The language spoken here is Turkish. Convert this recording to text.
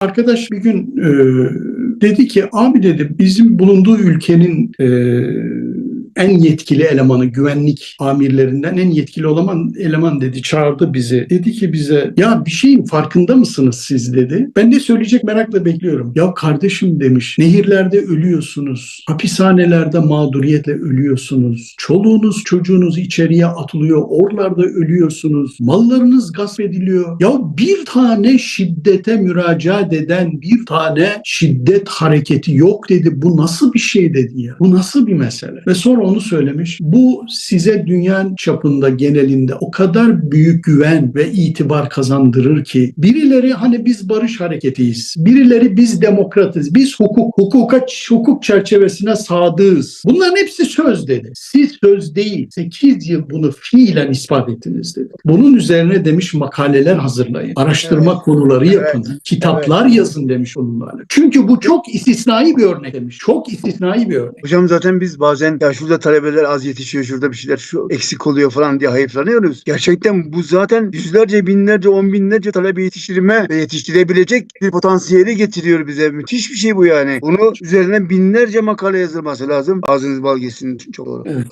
Arkadaş bir gün e, dedi ki abi dedi bizim bulunduğu ülkenin e, en yetkili elemanı güvenlik amirlerinden en yetkili olan eleman dedi çağırdı bizi. Dedi ki bize ya bir şeyin farkında mısınız siz dedi. Ben de söyleyecek merakla bekliyorum. Ya kardeşim demiş nehirlerde ölüyorsunuz. Hapishanelerde mağduriyetle ölüyorsunuz. Çoluğunuz çocuğunuz içeriye atılıyor. Orlarda ölüyorsunuz. Mallarınız gasp ediliyor. Ya bir tane şiddete müracaat eden bir tane şiddet hareketi yok dedi. Bu nasıl bir şey dedi ya. Bu nasıl bir mesele? Ve sonra onu söylemiş. Bu size dünya çapında genelinde o kadar büyük güven ve itibar kazandırır ki birileri hani biz barış hareketiyiz. Birileri biz demokratız. Biz hukuk hukuka hukuk çerçevesine sadığız. Bunların hepsi söz dedi. Siz söz değil. 8 yıl bunu fiilen ispat ettiniz dedi. Bunun üzerine demiş makaleler hazırlayın. Araştırma Evet. konuları yapın. Evet. Kitaplar yazın demiş onlarla. Çünkü bu çok istisnai bir örnek demiş. Çok istisnai bir örnek. Hocam zaten biz bazen ya şurada talebeler az yetişiyor, şurada bir şeyler şu eksik oluyor falan diye hayıflanıyoruz. Gerçekten bu zaten yüzlerce, binlerce, on binlerce talebe yetiştirme ve yetiştirebilecek bir potansiyeli getiriyor bize. Müthiş bir şey bu yani. Bunu üzerine binlerce makale yazılması lazım. Ağzınız bal geçsin. Çok doğru. Evet.